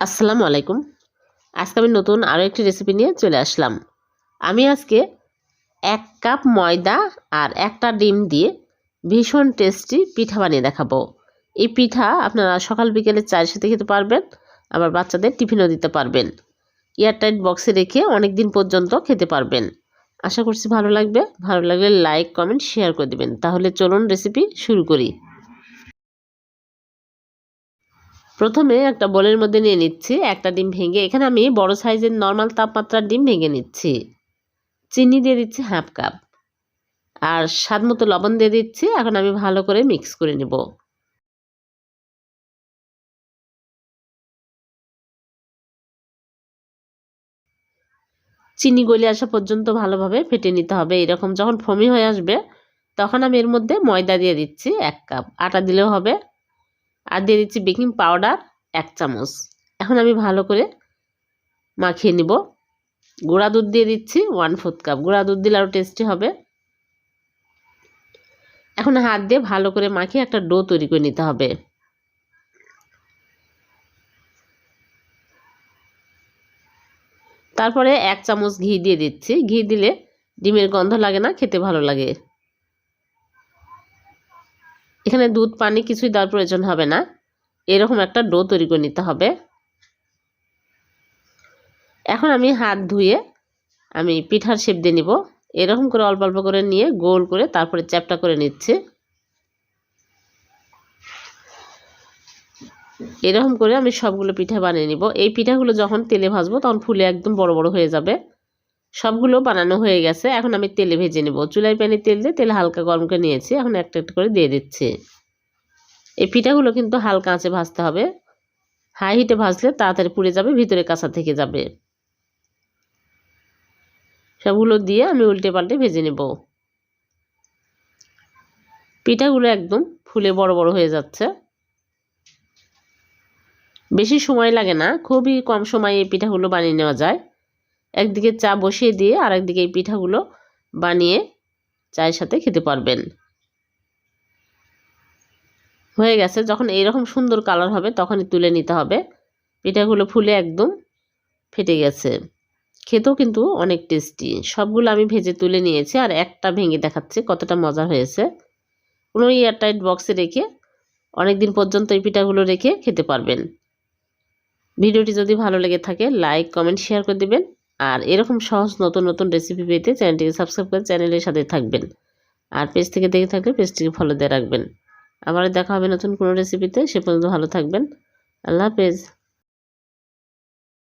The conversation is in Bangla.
আসসালামু আলাইকুম। আজকে আমি নতুন আরও একটি রেসিপি নিয়ে চলে আসলাম। আমি আজকে এক কাপ ময়দা আর একটা ডিম দিয়ে ভীষণ টেস্টি পিঠা বানিয়ে দেখাবো। এই পিঠা আপনারা সকাল বিকেলে চায়ের সাথে খেতে পারবেন, আবার বাচ্চাদের টিফিনও দিতে পারবেন। এয়ারটাইট বক্সে রেখে অনেক দিন পর্যন্ত খেতে পারবেন। আশা করছি ভালো লাগবে। ভালো লাগলে লাইক কমেন্ট শেয়ার করে দেবেন। তাহলে চলুন রেসিপি শুরু করি। প্রথমে একটা বোলের মধ্যে নিয়ে নিচ্ছি, একটা ডিম ভেঙে, এখানে আমি বড় সাইজের নর্মাল তাপমাত্রার ডিম ভেঙে নিচ্ছি। চিনি দিয়ে দিচ্ছি হাফ কাপ। আর স্বাদ মতো লবণ দিয়ে দিচ্ছি, এখন আমি ভালো করে মিক্স করে নেব। চিনি গলে আসা পর্যন্ত ভালোভাবে ফেটে নিতে হবে এরকম যখন ফমি হয়ে আসবে, তখন আমি এর মধ্যে ময়দা দিয়ে দিচ্ছি এক কাপ। আটা দিলেও হবে। আর দিয়ে দিচ্ছি বেকিং পাউডার এক চামচ। এখন আমি ভালো করে মাখিয়ে নিব। গুঁড়া দুধ দিয়ে দিচ্ছি ওয়ান ফোর্থ কাপ গুঁড়া দুধ দিলে আরও টেস্টি হবে। এখন হাত দিয়ে ভালো করে মাখিয়ে একটা ডো তৈরি করে নিতে হবে। তারপরে এক চামচ ঘি দিয়ে দিচ্ছি। ঘি দিলে ডিমের গন্ধ লাগে না, খেতে ভালো লাগে। এখানে দুধ, পানি কিছুই দেওয়ার প্রয়োজন হবে না। এরকম একটা ডো তৈরি করে নিতে হবে। এখন আমি হাত ধুয়ে আমি পিঠার শেপ দিয়ে নিব। এরকম করে অল্প অল্প করে নিয়ে গোল করে তারপরে চ্যাপটা করে নিচ্ছে। এরকম করে আমি সবগুলো পিঠা বানিয়ে নিব। এই পিঠাগুলো যখন তেলে ভাজবো তখন ফুলে একদম বড় বড় হয়ে যাবে। সবগুলো বানানো হয়ে গেছে। এখন আমি তেলে ভেজে নেব। চুলাই প্যানে তেল দিয়ে তেল হালকা গরম করে নিয়েছি। এখন একটা একটা করে দিয়ে দিচ্ছি। এই পিঠাগুলো কিন্তু হালকা আঁচে ভাজতে হবে। হাই হিটে ভাজলে তাড়াতাড়ি পুড়ে যাবে, ভিতরে কাঁচা থেকে যাবে। সবগুলো দিয়ে আমি উল্টে পাল্টে ভেজে নেব। পিঠাগুলো একদম ফুলে বড় বড় হয়ে যাচ্ছে। বেশি সময় লাগে না। খুবই কম সময়ে এই পিঠাগুলো বানিয়ে নেওয়া যায়। একদিকে চা বসিয়ে দিয়ে আর একদিকে এই পিঠাগুলো বানিয়ে চায়ের সাথে খেতে পারবেন। হয়ে গেছে, যখন এইরকম সুন্দর কালার হবে তখনই তুলে নিতে হবে। পিঠাগুলো ফুলে একদম ফেটে গেছে। খেতেও কিন্তু অনেক টেস্টি। সবগুলো আমি ভেজে তুলে নিয়েছি আর একটা ভেঙে দেখাচ্ছি কতটা মজা হয়েছে। কোনো এয়ারটাইট বক্সে রেখে অনেক দিন পর্যন্ত এই পিঠাগুলো রেখে খেতে পারবেন। ভিডিওটি যদি ভালো লেগে থাকে, লাইক, কমেন্ট, শেয়ার করে দেবেন। আর এরকম সহজ নতুন নতুন রেসিপি পেতে চ্যানেলটিকে সাবস্ক্রাইব করে চ্যানেলের সাথে থাকবেন। আর পেজ থেকে দেখে থাকলে পেজটিকে ফলো দিয়ে রাখবেন। আবার দেখা হবে নতুন কোনো রেসিপিতে সে পর্যন্ত ভালো থাকবেন। আল্লাহ হাফেজ।